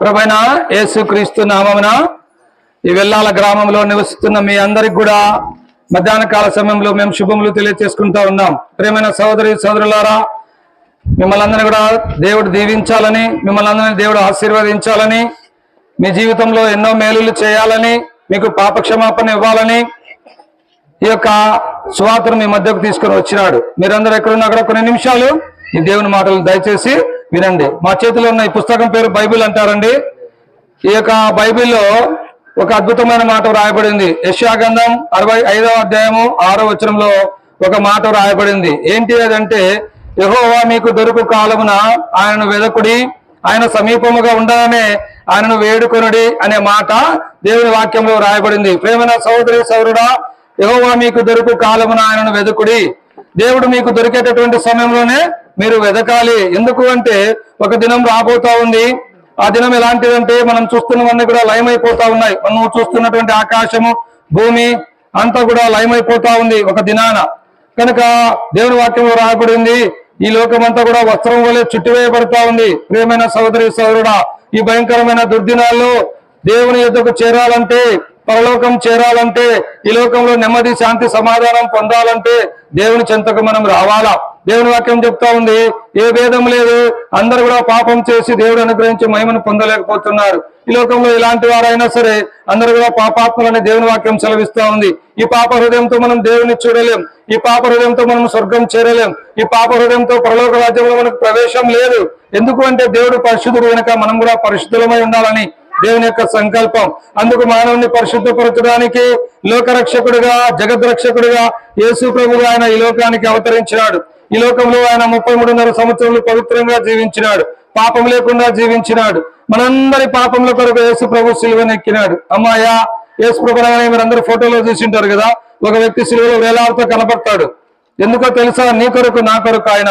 ప్రభైన యేసుక్రీస్తు నామమున ఈ వెల్లాల గ్రామంలో నివసిస్తున్న మీ అందరికి కూడా మధ్యాహ్న కాల సమయంలో మేము శుభములు తెలియజేసుకుంటా ఉన్నాం. ప్రేమైన సోదరి సోదరులారా మిమ్మల్ని అందరినీ కూడా దేవుడు దీవించాలని మిమ్మల్ని అందరినీ దేవుడు ఆశీర్వదించాలని మీ జీవితంలో ఎన్నో మేలులు చేయాలని మీకు పాపక్షమాపణ ఇవ్వాలని ఈ యొక్క సువార్తను మీ మధ్యకు తీసుకొని వచ్చినాడు. మీరందరూ ఎక్కడున్నా కూడా కొన్ని నిమిషాలు ఈ దేవుని మాటలు దయచేసి వినండి. మా చేతిలో ఉన్న ఈ పుస్తకం పేరు బైబిల్ అంటారండి. ఈ యొక్క బైబిల్లో ఒక అద్భుతమైన మాట రాయబడింది యశాగంధం అరవై ఐదవ అధ్యాయము ఆరో వచనంలో ఒక మాట రాయబడింది ఏంటి అదంటే యహోవా మీకు దొరుకు కాలమున ఆయనను వెదకుడి ఆయన సమీపముగా ఉండగానే ఆయనను వేడుకొనుడి అనే మాట దేవుని వాక్యంలో రాయబడింది ప్రేమన సహోదరి సౌరుడా యహోవా మీకు దొరుకు కాలమున ఆయనను వెదకుడి. దేవుడు మీకు దొరికేటటువంటి సమయంలోనే మీరు వెదకాలి. ఎందుకు అంటే ఒక దినం రాబోతా ఉంది. ఆ దినం ఎలాంటిదంటే మనం చూస్తున్నవన్నీ కూడా లయమైపోతా ఉన్నాయి. మనం చూస్తున్నటువంటి ఆకాశము భూమి అంతా కూడా లయమైపోతా ఉంది ఒక దినాన. కనుక దేవుని వాక్యంలో రాయబడింది ఈ లోకమంతా కూడా వస్త్రం వలె చుట్టివేయబడతా ఉంది. ప్రియమైన సహోదరి సోదరుడా ఈ భయంకరమైన దుర్దినాల్లో దేవుని ఎద్దకు చేరాలంటే పరలోకం చేరాలంటే ఈ లోకంలో నెమ్మది శాంతి సమాధానం పొందాలంటే దేవుని చెంతకు మనం రావాలా? దేవుని వాక్యం చెప్తా ఉంది. ఏ భేదం లేదు. అందరు కూడా పాపం చేసి దేవుడు అనుగ్రహించి మహిమను పొందలేకపోతున్నారు. ఈ లోకంలో ఇలాంటి వారైనా సరే అందరు కూడా పాపాత్మలని దేవుని వాక్యం సెలవిస్తా ఉంది. ఈ పాప హృదయంతో మనం దేవుని చూడలేం. ఈ పాప హృదయంతో మనం స్వర్గం చేరలేం. ఈ పాప హృదయంతో పరలోక రాజ్యంలో మనకు ప్రవేశం లేదు. ఎందుకు అంటే దేవుడు పరిశుద్ధుడు కనుక మనం కూడా పరిశుద్ధులమై ఉండాలని దేవుని యొక్క సంకల్పం. అందుకు మానవుని పరిశుద్ధపరచడానికి లోకరక్షకుడిగా జగద్రక్షకుడిగా యేసు ప్రభుగా ఆయన ఈ లోకానికి అవతరించినాడు. ఈ లోకంలో ఆయన ముప్పై మూడున్నర సంవత్సరాలు పవిత్రంగా జీవించినాడు. పాపం లేకుండా జీవించినాడు. మనందరి పాపముల కొరకు యేసు ప్రభు సిలువనెక్కినాడు అమ్మాయా యేసు ప్రభు అనగానే మీరందరూ ఫోటోలో చూసింటారు కదా ఒక వ్యక్తి సిలువలో వేలాడుతూ కనపడతాడు. ఎందుకో తెలుసా నీ కొరకు నా కొరకు ఆయన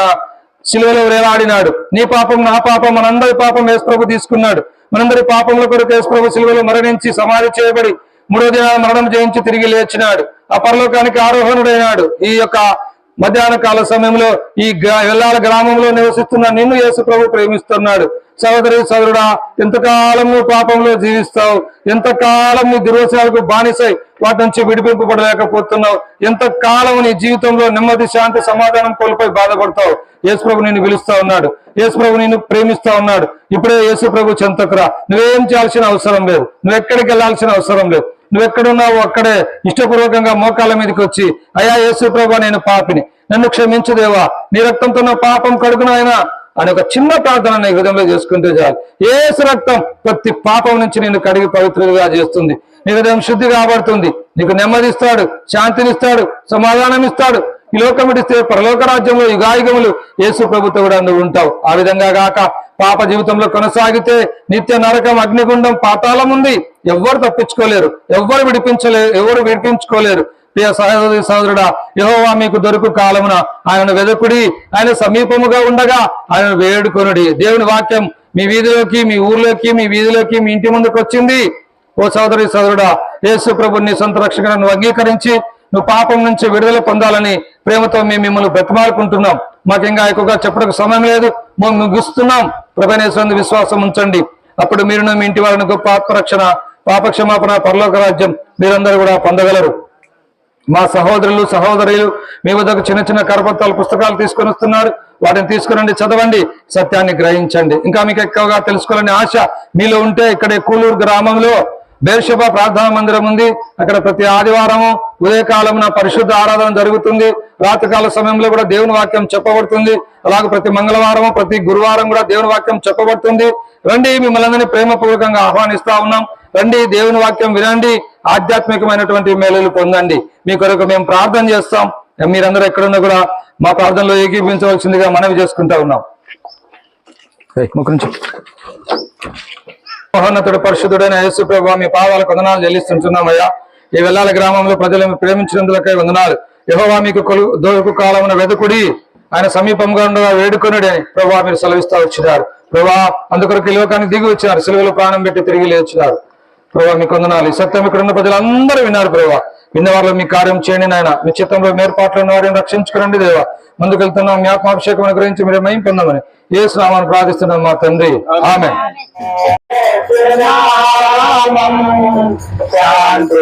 సిలువలో వేలాడినాడు నీ పాపం నా పాపం మనందరి పాపం యేసు ప్రభు తీసుకున్నాడు. మనందరి పాపముల కొరకు యేసు ప్రభు సిలువలో మరణించి సమాధి చేయబడి మూడో దినాన మరణం జయించి తిరిగి లేచినాడు. ఆ పరలోకానికి ఆరోహణుడైనాడు. ఈ యొక్క మధ్యాహ్న కాల సమయంలో ఈ గ్రా- వెల్లాల గ్రామంలో నివసిస్తున్న నిన్ను యేసు ప్రభు ప్రేమిస్తున్నాడు. సోదరి సోదరుడా ఎంతకాలం నువ్వు పాపంలో జీవిస్తావు? ఎంతకాలం నీ దుర్వశాలకు బానిసై వాటి నుంచి విడిపింపబడలేకపోతున్నావు? ఎంతకాలం నీ జీవితంలో నెమ్మది శాంతి సమాధానం కోల్పోయి బాధపడతావు? యేసు ప్రభు నిన్ను పిలుస్తా ఉన్నాడు. యేసు ప్రభు నిన్ను ప్రేమిస్తా ఉన్నాడు. ఇప్పుడే యేసు ప్రభు చెంతకురా నువ్వేం చేయాల్సిన అవసరం లేదు. నువ్వు ఎక్కడికి అవసరం లేదు. నువ్వు ఎక్కడున్నావు అక్కడే ఇష్టపూర్వకంగా మోకాళ్ళ మీదకి వచ్చి అయా యేసు ప్రభా నేను పాపిని. నన్ను క్షమించుదేవా నీ రక్తంతో నా పాపం కడుగునాయనా అని ఒక చిన్న ప్రార్థన నీ హృదయంలో చేసుకుంటే చాలు. ఏసు రక్తం ప్రతి పాపం నుంచి నేను కడిగి పవిత్రులుగా చేస్తుంది. నీ హృదయం శుద్ధి కాబడుతుంది. నీకు నెమ్మదిస్తాడు శాంతినిస్తాడు సమాధానం ఇస్తాడు ఈ లోకం విడిస్తే పరలోక రాజ్యంలో యుగాయుగములు యేసు ప్రభుతో కూడా నువ్వు ఉంటావు. ఆ విధంగా గాక పాప జీవితంలో కొనసాగితే నిత్య నరకం అగ్నిగుండం పాతాళం ఉంది. ఎవ్వరు తప్పించుకోలేరు. ఎవ్వరు విడిపించలేరు ఎవరు విడిపించుకోలేరు. ప్రియ సహోదరి సహోదరుడా యహోవా మీకు దొరుకు కాలమున ఆయనను వెదకుడి ఆయన సమీపముగా ఉండగా ఆయన వేడుకొనుడి. దేవుని వాక్యం మీ వీధిలోకి మీ ఊర్లోకి మీ వీధిలోకి మీ ఇంటి ముందుకు వచ్చింది. ఓ సోదరి సోదరుడా యేసు ప్రభు నీ సొంత రక్షకులను అంగీకరించి నువ్వు పాపం నుంచి విడుదల పొందాలని ప్రేమతో మేము మిమ్మల్ని బ్రతిమాలుకుంటున్నాం. మాకు ఇంకా ఎక్కువగా చెప్పడానికి సమయం లేదు. మేము ముగిస్తున్నాం. ప్రభనేశ్వరుని విశ్వాసం ఉంచండి. అప్పుడు మీరు మీ ఇంటి వారిని గొప్ప ఆత్మరక్షణ పాపక్షమాపణ పరలోక రాజ్యం మీరందరూ కూడా పొందగలరు. మా సహోదరులు సహోదరులు మీ వద్దకు చిన్న చిన్న కరపత్రాలు పుస్తకాలు తీసుకొని వస్తున్నారు. వాటిని తీసుకురండి చదవండి సత్యాన్ని గ్రహించండి. ఇంకా మీకు ఎక్కువగా తెలుసుకోవాలని ఆశ మీలో ఉంటే ఇక్కడ కూలూరు గ్రామంలో బేర్షభ ప్రార్థనా మందిరం ఉంది. అక్కడ ప్రతి ఆదివారము ఉదయకాలమున పరిశుద్ధ ఆరాధన జరుగుతుంది. రాత్రికాల సమయంలో కూడా దేవుని వాక్యం చెప్పబడుతుంది. అలాగే ప్రతి మంగళవారము ప్రతి గురువారం కూడా దేవుని వాక్యం చెప్పబడుతుంది. రండి మిమ్మల్ని అందరినీ ప్రేమపూర్వకంగా ఆహ్వానిస్తా ఉన్నాం. రండి దేవుని వాక్యం వినండి. ఆధ్యాత్మికమైనటువంటి మేలులు పొందండి. మీ కొరకు మేము ప్రార్థన చేస్తాం. మీరందరూ ఎక్కడున్నా కూడా మా ప్రార్థనలో ఏకీపించవలసిందిగా మనవి చేసుకుంటా ఉన్నాం. మహోన్నతుడు పరిశుద్ధుడైన యేసు ప్రభు మీ పాదాల వందనాలు చెల్లిస్తుంటున్నామయ్యా. ఈ వెల్లాల గ్రామంలో ప్రజలను ప్రేమించినందులకై వందనాలు. యహోవా మీకు కొలు దొరుకు కాలమున వెతుకుడి. ఆయన సమీపంగా ఉండగా వేడుకొనుడి. అని ప్రభా మీరు సెలవిస్తా వచ్చినారు. ప్రభా అందుకొరకు లోకానికి దిగి వచ్చినారు. సెలవులు ప్రాణం పెట్టి తిరిగి లేచినారు. ప్రభా మీకు వందనాలు. ఈ సత్యం ఇక్కడ ఉన్న ప్రజలందరూ విన్నారు ప్రభా విన్న వాళ్ళు మీ కార్యం చేయండి నాయన. మీ చిత్తంలో మేర్పాట్లు ఉన్న వారిని రక్షించుకురండి దేవా. ముందుకు వెళ్తున్నాం మీ ఆత్మాభిషేకం గురించి మీరు మేము పొందామని ఏ స్నామాన్ని ప్రార్థిస్తున్నాం మా తండ్రి. ఆమె శాంతి